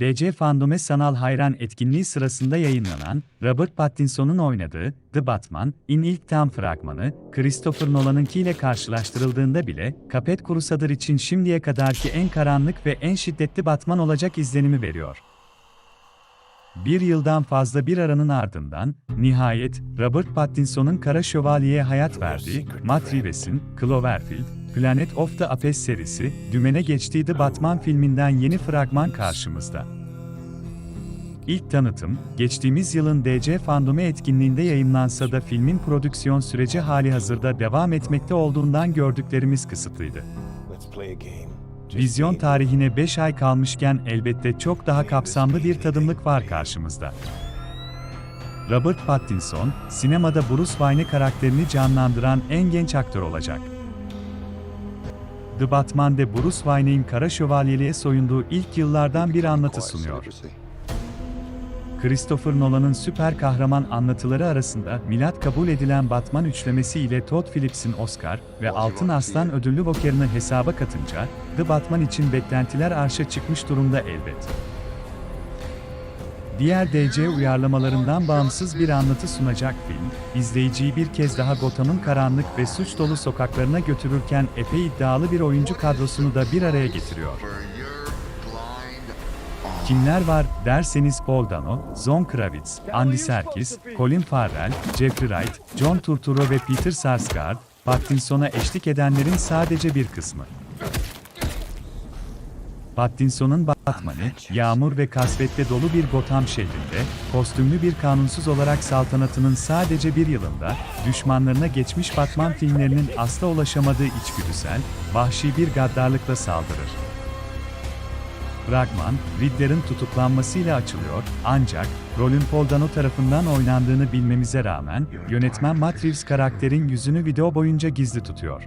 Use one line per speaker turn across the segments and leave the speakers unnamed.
DC Fandome Sanal Hayran etkinliği sırasında yayınlanan, Robert Pattinson'un oynadığı The Batman, in ilk tam fragmanı, Christopher Nolan'ınkiyle karşılaştırıldığında bile, Capet Crusader için şimdiye kadarki en karanlık ve en şiddetli Batman olacak izlenimi veriyor. Bir yıldan fazla bir aranın ardından, nihayet, Robert Pattinson'un Kara Şövalye'ye hayat verdiği, Matt Reeves'in Cloverfield, Planet of the Apes serisi, dümene geçtiği The Batman filminden yeni fragman karşımızda. İlk tanıtım, geçtiğimiz yılın DC Fandome etkinliğinde yayımlansa da filmin prodüksiyon süreci hali hazırda devam etmekte olduğundan gördüklerimiz kısıtlıydı. Vizyon tarihine 5 ay kalmışken elbette çok daha kapsamlı bir tadımlık var karşımızda. Robert Pattinson, sinemada Bruce Wayne karakterini canlandıran en genç aktör olacak. The Batman'de Bruce Wayne'in kara şövalyeliğe soyunduğu ilk yıllardan bir anlatı sunuyor. Christopher Nolan'ın süper kahraman anlatıları arasında milat kabul edilen Batman üçlemesi ile Todd Phillips'in Oscar ve Altın Aslan ödüllü Walker'ını hesaba katınca, The Batman için beklentiler arşa çıkmış durumda elbet. Diğer DC uyarlamalarından bağımsız bir anlatı sunacak film, izleyiciyi bir kez daha Gotham'ın karanlık ve suç dolu sokaklarına götürürken epey iddialı bir oyuncu kadrosunu da bir araya getiriyor. Kimler var derseniz Paul Dano, Zon Kravitz, Andy Serkis, Colin Farrell, Jeffrey Wright, John Turturro ve Peter Sarsgaard, Pattinson'a eşlik edenlerin sadece bir kısmı. Pattinson'un Batman'i, yağmur ve kasvetle dolu bir Gotham şehrinde, kostümlü bir kanunsuz olarak saltanatının sadece bir yılında, düşmanlarına geçmiş Batman filmlerinin asla ulaşamadığı içgüdüsel, vahşi bir gaddarlıkla saldırır. Fragman, Riddler'ın tutuklanmasıyla açılıyor, ancak, rolün Paul Dano tarafından oynandığını bilmemize rağmen, yönetmen Matt Reeves karakterin yüzünü video boyunca gizli tutuyor.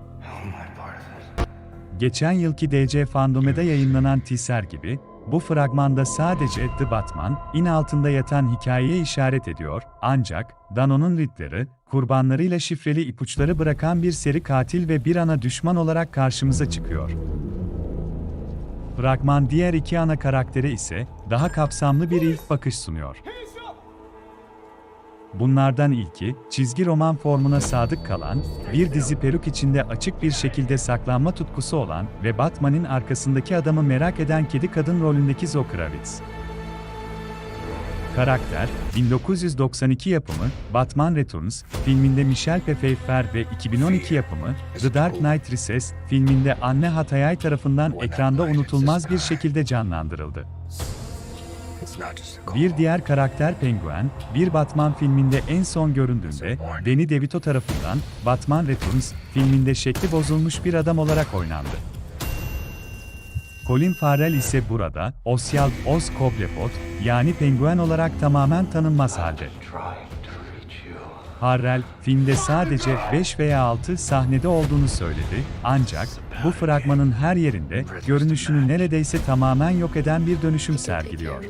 Geçen yılki DC Fandome'da yayınlanan teaser gibi, bu fragmanda sadece The Batman, in altında yatan hikayeye işaret ediyor, ancak, Dano'nun Riddler'ı, kurbanlarıyla şifreli ipuçları bırakan bir seri katil ve bir ana düşman olarak karşımıza çıkıyor. Fragman diğer iki ana karaktere ise daha kapsamlı bir ilk bakış sunuyor. Bunlardan ilki, çizgi roman formuna sadık kalan, bir dizi peruk içinde açık bir şekilde saklanma tutkusu olan ve Batman'in arkasındaki adamı merak eden kedi kadın rolündeki Zoe Kravitz. Karakter, 1992 yapımı Batman Returns filminde Michelle Pfeiffer ve 2012 yapımı The Dark Knight Rises filminde Anne Hathaway tarafından ekranda unutulmaz bir şekilde canlandırıldı. Bir diğer karakter Penguin, bir Batman filminde en son göründüğünde, Danny DeVito tarafından Batman Returns filminde şekli bozulmuş bir adam olarak oynandı. Colin Farrell ise burada, Oswald Oz Cobblepot, yani Penguin olarak tamamen tanınmaz halde. Farrell, filmde sadece 5 veya 6 sahnede olduğunu söyledi, ancak bu fragmanın her yerinde görünüşünü neredeyse tamamen yok eden bir dönüşüm sergiliyor.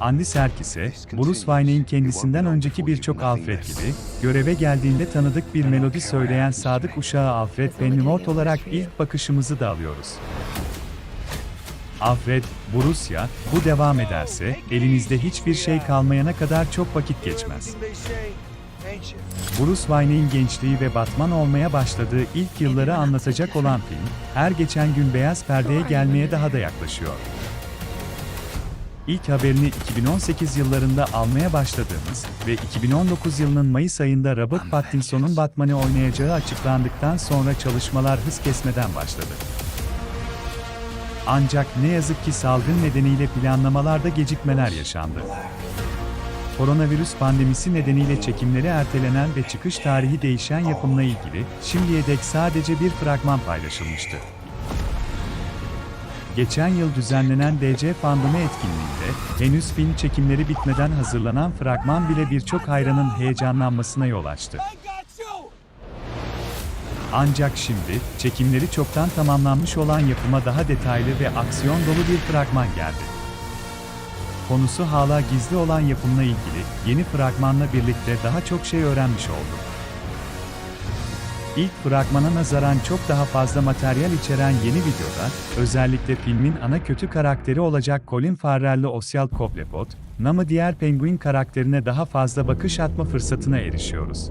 Andy Serkis'e, Bruce Wayne'in kendisinden önceki birçok Alfred gibi, göreve geldiğinde tanıdık bir melodi söyleyen sadık uşağı Alfred Pennyworth olarak ilk bakışımızı da alıyoruz. Alfred, Borussia, bu devam ederse, elinizde hiçbir şey kalmayana kadar çok vakit geçmez. Bruce Wayne'in gençliği ve Batman olmaya başladığı ilk yılları anlatacak olan film, her geçen gün beyaz perdeye gelmeye daha da yaklaşıyor. İlk haberini 2018 yıllarında almaya başladığımız ve 2019 yılının Mayıs ayında Robert Pattinson'un Batman'i oynayacağı açıklandıktan sonra çalışmalar hız kesmeden başladı. Ancak ne yazık ki salgın nedeniyle planlamalarda gecikmeler yaşandı. Koronavirüs pandemisi nedeniyle çekimleri ertelenen ve çıkış tarihi değişen yapımla ilgili şimdiye dek sadece bir fragman paylaşılmıştı. Geçen yıl düzenlenen DC Fandome etkinliğinde, henüz film çekimleri bitmeden hazırlanan fragman bile birçok hayranın heyecanlanmasına yol açtı. Ancak şimdi, çekimleri çoktan tamamlanmış olan yapıma daha detaylı ve aksiyon dolu bir fragman geldi. Konusu hala gizli olan yapımla ilgili, yeni fragmanla birlikte daha çok şey öğrenmiş olduk. İlk fragmana nazaran çok daha fazla materyal içeren yeni videoda, özellikle filmin ana kötü karakteri olacak Colin Farrell'li Oswald Cobblepot, namı diğer Penguin karakterine daha fazla bakış atma fırsatına erişiyoruz.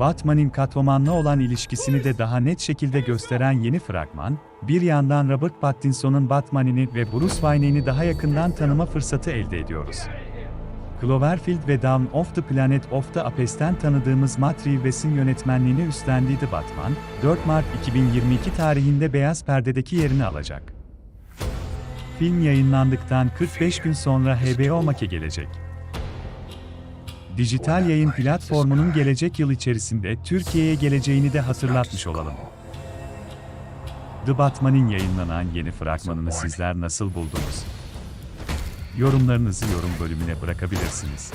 Batman'in Catwoman'la olan ilişkisini de daha net şekilde gösteren yeni fragman, bir yandan Robert Pattinson'un Batman'ini ve Bruce Wayne'i daha yakından tanıma fırsatı elde ediyoruz. Cloverfield ve Dawn of the Planet of the Apes'ten tanıdığımız Matt Reeves'in yönetmenliğini üstlendiği The Batman, 4 Mart 2022 tarihinde beyaz perdedeki yerini alacak. Film yayınlandıktan 45 gün sonra HBO Max'e gelecek. Dijital yayın platformunun gelecek yıl içerisinde Türkiye'ye geleceğini de hatırlatmış olalım. The Batman'in yayınlanan yeni fragmanını sizler nasıl buldunuz? Yorumlarınızı yorum bölümüne bırakabilirsiniz.